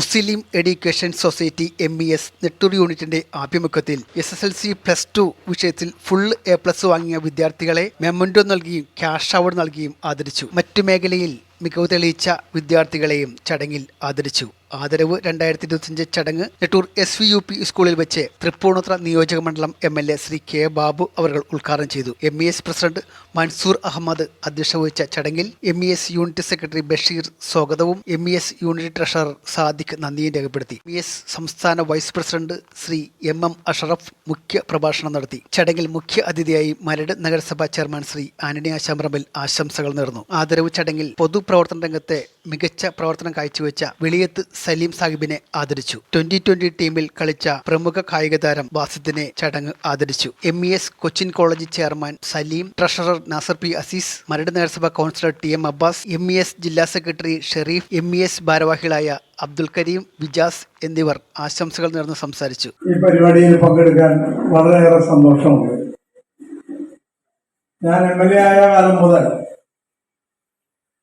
Muslim education society M E S Nettoor യൂണിറ്റിന്റെ ആഭിമുഖ്യത്തിൽ S S L C plus two വിഷയത്തിൽ full A plus വാങ്ങിയ വിദ്യാർത്ഥികളെ memento നൽകിയും ക്യാഷ് അവാർഡ് നൽകിയും ആദരിച്ചു. മറ്റു മേഖലയിൽ മികവ് തെളിയിച്ച വിദ്യാർത്ഥികളെയും ചടങ്ങിൽ ആദരിച്ചു. ആദരവ് രണ്ടായിരത്തി ഇരുപത്തിയഞ്ച് ചടങ്ങ് Nettoor S V U P സ്കൂളിൽ വെച്ച് തൃപ്പൂണിത്ര നിയോജക മണ്ഡലം M L A Shri K Babu അവർ ഉദ്ഘാടനം ചെയ്തു. M E S president Mansoor Ahmed അധ്യക്ഷത വഹിച്ച ചടങ്ങിൽ M E S unit secretary Basheer സ്വാഗതവും M E S unit treasurer Sadiq നന്ദിയും രേഖപ്പെടുത്തി. എം ഇ എസ് സംസ്ഥാന vice president Shri M M Ashraf മുഖ്യ പ്രഭാഷണം നടത്തി. ചടങ്ങിൽ മുഖ്യ അതിഥിയായി മരട് നഗരസഭാ ചെയർമാൻ ശ്രീ ആന്റണി ആശാമ്പ്രമ്പിൽ ആശംസകൾ നേർന്നു. ആദരവ് ചടങ്ങിൽ പൊതുപ്രവർത്തന രംഗത്തെ മികച്ച പ്രവർത്തനം കാഴ്ചവെച്ച വെളിയത്ത് സലീം സാഹിബിനെ ആദരിച്ചു. ട്വന്റി ട്വന്റി ടീമിൽ കളിച്ച പ്രമുഖ കായിക താരം ബാസിദിനെ ചടങ്ങ് ആദരിച്ചു. M E S Cochin college chairman Saleem treasurer Nasar P Azeez Maradu നഗരസഭാ councillor T M Abbas M E S ജില്ലാ secretary Shereef M E S ഭാരവാഹികളായ അബ്ദുൽ കരീം വിജാസ് എന്നിവർ ആശംസകൾ നേർന്ന് സംസാരിച്ചു. ഈ പരിപാടിയിൽ പങ്കെടുക്കാൻ വളരെയേറെ സന്തോഷമുണ്ട്. ഞാൻ എം എൽ എ ആയ കാലം മുതൽ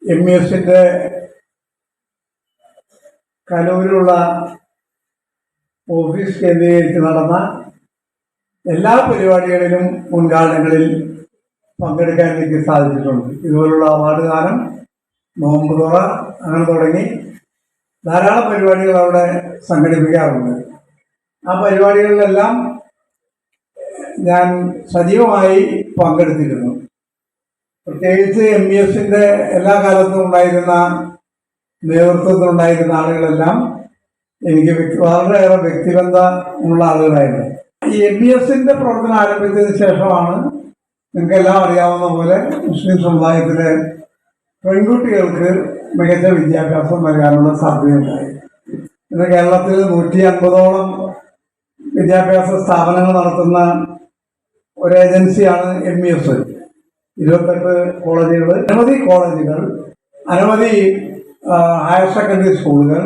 എം എസിന്റെ കലൂരിലുള്ള ഓഫീസ് കേന്ദ്രീകരിച്ച് നടന്ന എല്ലാ പരിപാടികളിലും മുൻകാലങ്ങളിൽ പങ്കെടുക്കാൻ എനിക്ക് സാധിച്ചിട്ടുണ്ട്. ഇതുപോലുള്ള അവാർഡ് ദാനം നോമ്പ് തുറ അങ്ങനെ തുടങ്ങി ധാരാളം പരിപാടികൾ അവിടെ സംഘടിപ്പിക്കാറുണ്ട്. ആ പരിപാടികളിലെല്ലാം ഞാൻ സജീവമായി പങ്കെടുത്തിരുന്നു. പ്രത്യേകിച്ച് എം ബി എസിന്റെ എല്ലാ കാലത്തും ഉണ്ടായിരുന്ന നേതൃത്വത്തിലുണ്ടായിരുന്ന ആളുകളെല്ലാം എനിക്ക് വളരെയേറെ വ്യക്തിബന്ധമുള്ള ആളുകളായിരുന്നു. ഈ എം ബി എസിന്റെ പ്രവർത്തനം ആരംഭിച്ചതിന് ശേഷമാണ് നിങ്ങൾക്കെല്ലാം അറിയാവുന്ന പോലെ മുസ്ലിം സമുദായത്തിലെ പെൺകുട്ടികൾക്ക് മികച്ച വിദ്യാഭ്യാസം നൽകാനുള്ള സാധ്യതയുണ്ടായി. ഇന്ന് കേരളത്തിൽ നൂറ്റി അൻപതോളം വിദ്യാഭ്യാസ സ്ഥാപനങ്ങൾ നടത്തുന്ന ഒരു ഏജൻസിയാണ് എം ഇ എസ് ഇരുപത്തെട്ട് കോളേജുകൾ അനവധി കോളേജുകൾ അനവധി ഹയർ സെക്കൻഡറി സ്കൂളുകൾ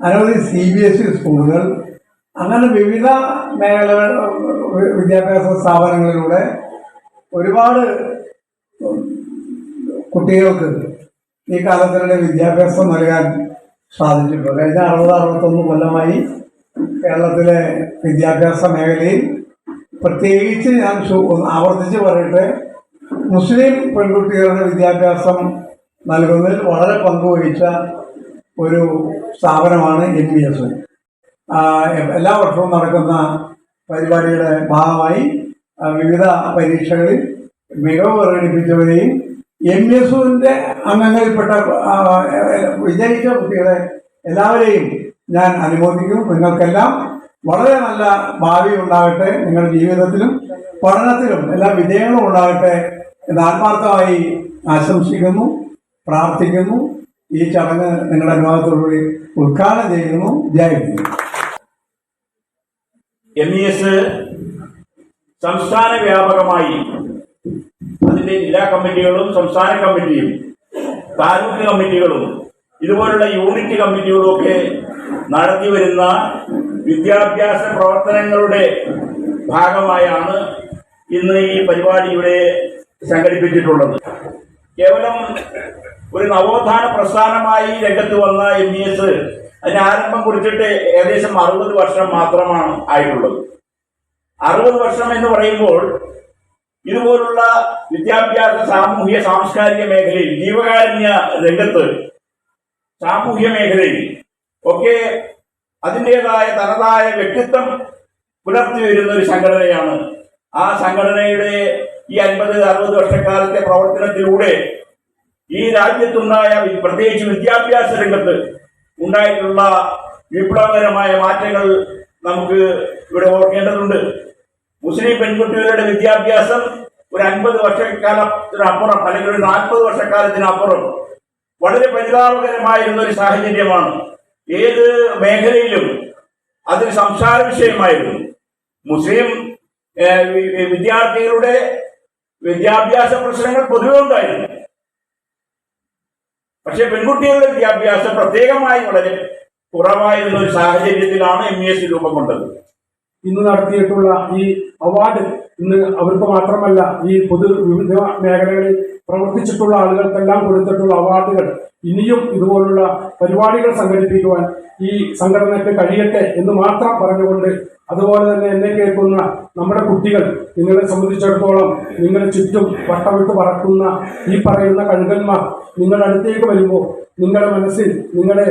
അനവധി സി ബി എസ് ഇ സ്കൂളുകൾ അങ്ങനെ വിവിധ മേഖലകൾ വിദ്യാഭ്യാസ സ്ഥാപനങ്ങളിലൂടെ ഒരുപാട് കുട്ടികൾക്ക് ഈ കാലത്തിനിടെ വിദ്യാഭ്യാസം നൽകാൻ സാധിച്ചിട്ടുണ്ട്. കഴിഞ്ഞ അറുപത് അറുപത്തൊന്ന് കൊല്ലമായി കേരളത്തിലെ വിദ്യാഭ്യാസ മേഖലയിൽ പ്രത്യേകിച്ച് ഞാൻ ആവർത്തിച്ച് പറയട്ടെ മുസ്ലിം പെൺകുട്ടികളുടെ വിദ്യാഭ്യാസം നൽകുന്നതിൽ വളരെ പങ്കുവഹിച്ച ഒരു സ്ഥാപനമാണ് എൻ പി എസ് എല്ലാ വർഷവും നടക്കുന്ന പരിപാടിയുടെ ഭാഗമായി വിവിധ പരീക്ഷകളിൽ മികവ് പ്രകടിപ്പിച്ചവരെയും എം എസ് യുവിന്റെ അംഗങ്ങളിൽപ്പെട്ട വിജയിച്ച കുട്ടികളെ എല്ലാവരെയും ഞാൻ അനുമോദിക്കും നിങ്ങൾക്കെല്ലാം വളരെ നല്ല ഭാവി ഉണ്ടാകട്ടെ. നിങ്ങളുടെ ജീവിതത്തിലും പഠനത്തിലും എല്ലാ വിജയങ്ങളും ഉണ്ടാകട്ടെ എന്ന് ആത്മാർത്ഥമായി ആശംസിക്കുന്നു. പ്രാർത്ഥിക്കുന്നു. ഈ ചടങ്ങ് നിങ്ങളുടെ അനുവാദത്തോടുകൂടി ഉദ്ഘാടനം ചെയ്യുന്നു. ജയ. എം ഇ എസ് സംസ്ഥാന വ്യാപകമായി അതിന്റെ ജില്ലാ കമ്മിറ്റികളും സംസ്ഥാന കമ്മിറ്റിയും താലൂക്ക് കമ്മിറ്റികളും ഇതുപോലുള്ള യൂണിറ്റ് കമ്മിറ്റികളും ഒക്കെ നടത്തി വരുന്ന വിദ്യാഭ്യാസ പ്രവർത്തനങ്ങളുടെ ഭാഗമായാണ് ഇന്ന് ഈ പരിപാടി ഇവിടെ സംഘടിപ്പിച്ചിട്ടുള്ളത്. കേവലം ഒരു നവോത്ഥാന പ്രസ്ഥാനമായി രംഗത്ത് വന്ന എം ഇ എസ് അതിന് ആരംഭം കുറിച്ചിട്ട് ഏകദേശം അറുപത് വർഷം മാത്രമാണ് ആയിട്ടുള്ളത്. അറുപത് വർഷം എന്ന് പറയുമ്പോൾ ഇതുപോലുള്ള വിദ്യാഭ്യാസ സാമൂഹ്യ സാംസ്കാരിക മേഖലയിൽ ജീവകാരുണ്യ രംഗത്ത് സാമൂഹ്യ മേഖലയിൽ ഒക്കെ അതിന്റെതായ തനതായ വ്യക്തിത്വം പുലർത്തി വരുന്ന ഒരു സംഘടനയാണ്. ആ സംഘടനയുടെ ഈ അൻപത് അറുപത് വർഷക്കാലത്തെ പ്രവർത്തനത്തിലൂടെ ഈ രാജ്യത്തുണ്ടായ പ്രത്യേകിച്ച് വിദ്യാഭ്യാസ രംഗത്ത് ഉണ്ടായിട്ടുള്ള വിപ്ലവകരമായ മാറ്റങ്ങൾ നമുക്ക് ഇവിടെ ഓർക്കേണ്ടതുണ്ട്. മുസ്ലിം പെൺകുട്ടികളുടെ വിദ്യാഭ്യാസം ഒരു അൻപത് വർഷക്കാലത്തിനപ്പുറം അല്ലെങ്കിൽ ഒരു നാൽപ്പത് വർഷക്കാലത്തിനപ്പുറം വളരെ പരിതാപകരമായിരുന്ന ഒരു സാഹചര്യമാണ്. ഏത് മേഖലയിലും അത് സംസാര വിഷയമായിരുന്നു. മുസ്ലിം വിദ്യാർത്ഥികളുടെ വിദ്യാഭ്യാസ പ്രശ്നങ്ങൾ പൊതുവെ ഉണ്ടായിരുന്നു. പക്ഷെ പെൺകുട്ടികളുടെ വിദ്യാഭ്യാസം പ്രത്യേകമായി വളരെ കുറവായിരുന്ന ഒരു സാഹചര്യത്തിലാണ് എം ഇ എസ് രൂപം കൊണ്ടത്. ഇന്ന് നടത്തിയിട്ടുള്ള ഈ അവാർഡ് ഇന്ന് അവർക്ക് മാത്രമല്ല ഈ പൊതു വിവിധ മേഖലകളിൽ പ്രവർത്തിച്ചിട്ടുള്ള ആളുകൾക്കെല്ലാം കൊടുത്തിട്ടുള്ള അവാർഡുകൾ ഇനിയും ഇതുപോലുള്ള പരിപാടികൾ സംഘടിപ്പിക്കുവാൻ ഈ സംഘടനയ്ക്ക് കഴിയട്ടെ എന്ന് മാത്രം പറഞ്ഞുകൊണ്ട് അതുപോലെ തന്നെ എന്നെ കേൾക്കുന്ന നമ്മുടെ കുട്ടികൾ നിങ്ങളെ സംബന്ധിച്ചിടത്തോളം നിങ്ങളെ ചുറ്റും വട്ടമിട്ട് പറക്കുന്ന ഈ പറയുന്ന കഴുകന്മാർ നിങ്ങളുടെ അടുത്തേക്ക് വരുമ്പോൾ നിങ്ങളുടെ മനസ്സിൽ നിങ്ങളുടെ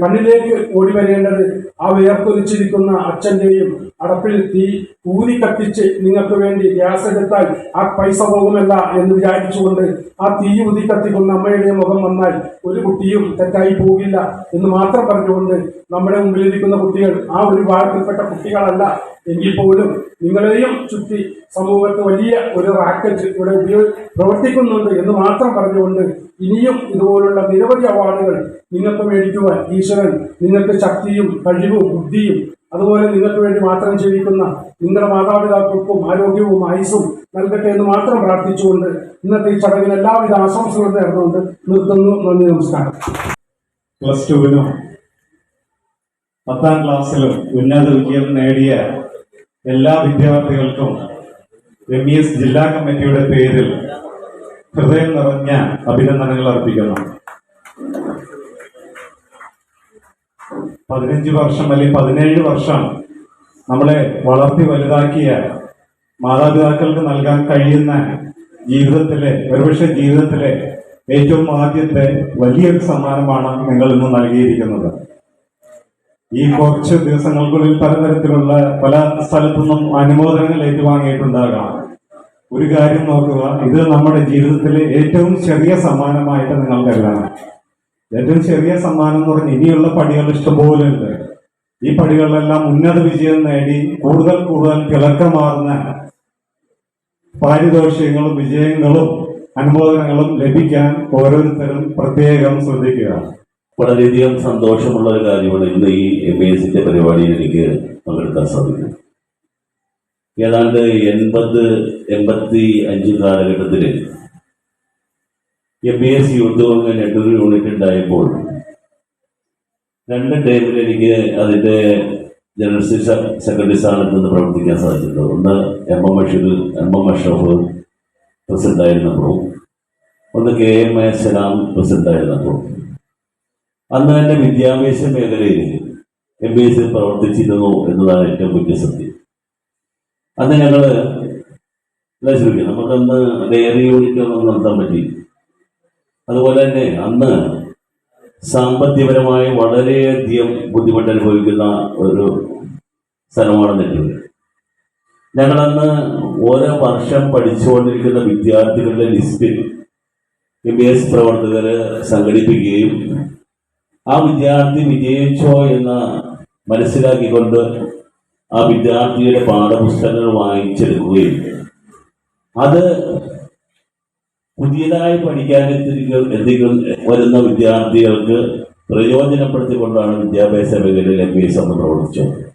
കണ്ണിലേക്ക് ഓടി വരേണ്ടത് ആ വേർപ്പൊലിച്ചിരിക്കുന്ന അച്ഛന്റെയും അടപ്പിൽ തീ ഊതി കത്തിച്ച് നിങ്ങൾക്ക് വേണ്ടി ഗ്യാസ് എടുത്താൽ ആ പൈസ പോകുമല്ല എന്ന് വിചാരിച്ചുകൊണ്ട് ആ തീ ഊതി കത്തിക്കുന്ന അമ്മയുടെ മുഖം വന്നാൽ ഒരു കുട്ടിയും തെറ്റായി പോകില്ല എന്ന് മാത്രം പറഞ്ഞുകൊണ്ട് നമ്മുടെ മുമ്പിലിരിക്കുന്ന കുട്ടികൾ ആ ഒരു വിഭാഗത്തിൽപ്പെട്ട കുട്ടികളല്ല. എങ്കിൽ പോലും നിങ്ങളെയും ചുറ്റി സമൂഹത്ത് വലിയ ഒരു റാക്കറ്റ് ഇവിടെ ഉപയോഗ പ്രവർത്തിക്കുന്നുണ്ട് എന്ന് മാത്രം പറഞ്ഞുകൊണ്ട് ഇനിയും ഇതുപോലുള്ള നിരവധി അവാർഡുകൾ നിങ്ങൾക്ക് മേടിക്കുവാൻ ഈശ്വരൻ നിങ്ങൾക്ക് ശക്തിയും കഴിവും ബുദ്ധിയും അതുപോലെ നിങ്ങൾക്ക് വേണ്ടി മാത്രം ജീവിക്കുന്ന നിങ്ങളുടെ മാതാപിതാക്കൾക്കും ആരോഗ്യവും ആയുസും നൽകട്ടെ എന്ന് മാത്രം പ്രാർത്ഥിച്ചുകൊണ്ട് ഇന്നത്തെ ഈ ചടങ്ങിന് എല്ലാവിധ ആശംസകളും നേർന്നുകൊണ്ട് നിർത്തുന്നു. നന്ദി നമസ്കാരം. പ്ലസ് ടുവിനും പത്താം ക്ലാസ്സിലും ഉന്നത വിജയം നേടിയ എല്ലാ വിദ്യാർത്ഥികൾക്കും എം ഇ എസ് ജില്ലാ കമ്മിറ്റിയുടെ പേരിൽ ഹൃദയം നിറഞ്ഞ അഭിനന്ദനങ്ങൾ അർപ്പിക്കുന്നു. പതിനഞ്ച് വർഷം അല്ലെങ്കിൽ പതിനേഴ് വർഷം നമ്മളെ വളർത്തി വലുതാക്കിയ മാതാപിതാക്കൾക്ക് നൽകാൻ കഴിയുന്ന ജീവിതത്തിലെ ഒരുപക്ഷെ ജീവിതത്തിലെ ഏറ്റവും ആദ്യത്തെ വലിയൊരു സമ്മാനമാണ് നിങ്ങൾ ഇന്ന് നൽകിയിരിക്കുന്നത്. ഈ കുറച്ച് ദിവസങ്ങൾക്കുള്ളിൽ പലതരത്തിലുള്ള പല സ്ഥലത്തു നിന്നും അനുമോദനങ്ങൾ ഏറ്റുവാങ്ങിയിട്ടുണ്ടാകാം. ഒരു കാര്യം നോക്കുക ഇത് നമ്മുടെ ജീവിതത്തിലെ ഏറ്റവും ചെറിയ സമ്മാനമായിട്ട് നിങ്ങൾ കരുതണം. ഏറ്റവും ചെറിയ സമ്മാനം എന്ന് പറഞ്ഞ ഇനിയുള്ള പടികൾ ഇഷ്ടംപോലെ ഉണ്ട്. ഈ പടികളിലെല്ലാം ഉന്നത വിജയം നേടി കൂടുതൽ കൂടുതൽ തിളക്കമാർന്ന പാരിതോഷികങ്ങളും വിജയങ്ങളും അനുമോദനങ്ങളും ലഭിക്കാൻ ഓരോരുത്തരും പ്രത്യേകം ശ്രദ്ധിക്കുക. വളരെയധികം സന്തോഷമുള്ള ഒരു കാര്യമാണ് ഇന്ന് ഈ എം എ സിന്റെ പരിപാടിയിൽ എനിക്ക് പങ്കെടുക്കാൻ സാധിക്കും ഏതാണ്ട് എൺപത് എൺപത്തി അഞ്ച് കാലഘട്ടത്തിൽ M B S youth Congress Nettoor unit ഉണ്ടായപ്പോൾ രണ്ട് ടൈമിൽ എനിക്ക് അതിന്റെ ജനറൽ സെക്ര- സെക്രട്ടറി സ്ഥാനത്ത് നിന്ന് പ്രവർത്തിക്കാൻ സാധിച്ചിട്ടുണ്ട്. ഒന്ന് M M Basheer M M Ashraf president ആയിരുന്നപ്പോൾ ഒന്ന് K M A Salam president ആയിരുന്നപ്പോൾ. അന്ന് തന്നെ വിദ്യാഭ്യാസ മേഖലയിൽ എം ബി എസ് പ്രവർത്തിച്ചിരുന്നു എന്നതാണ് ഏറ്റവും വലിയ സത്യം. അന്ന് ഞങ്ങൾ ശ്രമിക്കാം നമുക്കന്ന് ഡയറി യൂണിറ്റ് ഒന്നും നടത്താൻ പറ്റി. അതുപോലെ തന്നെ അന്ന് സാമ്പത്തികപരമായി വളരെയധികം ബുദ്ധിമുട്ട് അനുഭവിക്കുന്ന ഒരു സ്ഥലമാണ് നെല്ലൂർ ഞങ്ങളന്ന് ഓരോ വർഷം പഠിച്ചുകൊണ്ടിരിക്കുന്ന വിദ്യാർത്ഥികളുടെ ലിസ്റ്റിൽ എം ബി എസ് പ്രവർത്തകർ സംഘടിപ്പിക്കുകയും ആ വിദ്യാർത്ഥി വിജയിച്ചോ എന്ന് മനസ്സിലാക്കിക്കൊണ്ട് ആ വിദ്യാർത്ഥിയുടെ പാഠപുസ്തകങ്ങൾ വാങ്ങിച്ചെടുക്കുകയും അത് പുതിയതായി പഠിക്കാൻ എന്തെങ്കിലും വരുന്ന വിദ്യാർത്ഥികൾക്ക് പ്രയോജനപ്പെടുത്തിക്കൊണ്ടാണ് വിദ്യാഭ്യാസ മേഖലയിൽ എം ബി എസ് എന്ന് പ്രവർത്തിച്ചത്.